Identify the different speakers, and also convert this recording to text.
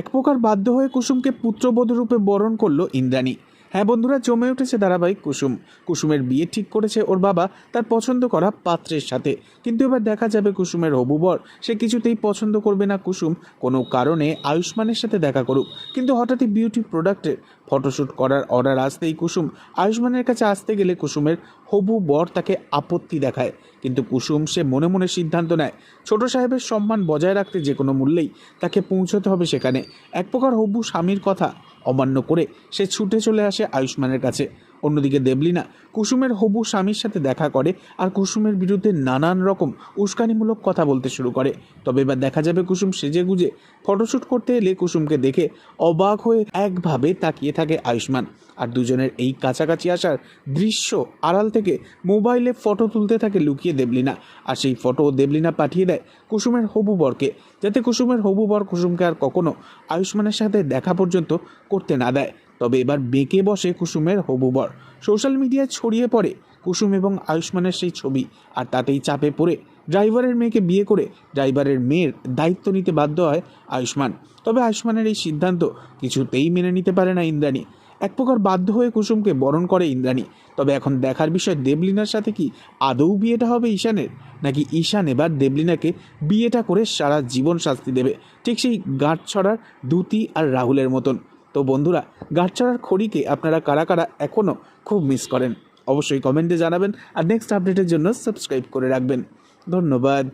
Speaker 1: এক প্রকার বাধ্য হয়ে কুসুমকে পুত্রবোধ রূপে বরণ করল ইন্দ্রাণী। হ্যাঁ বন্ধুরা, জমে উঠেছে ধারাবাহিক কুসুম। কুসুমের বিয়ে ঠিক করেছে ওর বাবা, তার পছন্দ করা পাত্রের সাথে। কিন্তু এবার দেখা যাবে কুসুমের হবু বর। সে কিছুতেই পছন্দ করবে না কুসুম। কোনো কারণে আয়ুষ্মানের সাথে দেখা করুক। কিন্তু হঠাৎই বিউটি প্রোডাক্টের ফটোশ্যুট করার অর্ডার আসতেই কুসুম আয়ুষ্মানের কাছে আসতে গেলে কুসুমের হবু বর তাকে আপত্তি দেখায়। কিন্তু কুসুম সে মনে মনে সিদ্ধান্ত নেয়। ছোট সাহেবের সম্মান বজায় রাখতে যে কোনো মূল্যেই তাকে পৌঁছতে হবে সেখানে। এক প্রকার হবু স্বামীর কথা অমান্য করে সে ছুটে চলে আসে আয়ুষ্মানের কাছে। অন্যদিকে দেবলিনা কুসুমের হবু স্বামীর সাথে দেখা করে আর কুসুমের বিরুদ্ধে নানান রকম উস্কানিমূলক কথা বলতে শুরু করে। তবে এবার দেখা যাবে কুসুম সেজে গুজে। ফটোশ্যুট করতে এলে কুসুমকে দেখে অবাক হয়ে একভাবে তাকিয়ে থাকে আয়ুষ্মান। আর দুজনের এই কাছাকাছি আসার দৃশ্য আড়াল থেকে মোবাইলে ফটো তুলতে থাকে লুকিয়ে দেবলিনা। আর সেই ফটো দেবলিনা পাঠিয়ে দেয় কুসুমের হবু বরকে। যাতে কুসুমের হবু বর কুসুমকে আর কখনো আয়ুষ্মানের সাথে দেখা পর্যন্ত করতে না দেয়। তবে এবার বেঁকে বসে কুসুমের হবু বর। সোশ্যাল মিডিয়ায় ছড়িয়ে পড়ে কুসুম এবং আয়ুষ্মানের সেই ছবি, আর তাতেই চাপে পড়ে ড্রাইভারের মেয়েকে বিয়ে করে ড্রাইভারের মেয়ের দায়িত্ব নিতে বাধ্য হয় আয়ুষ্মান। তবে আয়ুষ্মানের এই সিদ্ধান্ত কিছুতেই মেনে নিতে পারে না ইন্দ্রাণী। এক প্রকার বাধ্য হয়ে কুসুমকে বরণ করে ইন্দ্রাণী। তবে এখন দেখার বিষয় দেবলিনার সাথে কি আদৌ বিয়েটা হবে ঈশানের? নাকি ঈশান এবার দেবলিনাকে বিয়েটা করে সারা জীবন শাস্তি দেবে? ঠিক সেই গাঁট ছড়ার দ্যুতি আর রাহুলের মতন। তো বন্ধুরা গাছ ছাড়ার খড়িকে আপনারা কারা কারা এখনও খুব মিস করেন? অবশ্যই কমেন্টে জানাবেন আর নেক্সট আপডেটের জন্য সাবস্ক্রাইব করে রাখবেন। ধন্যবাদ।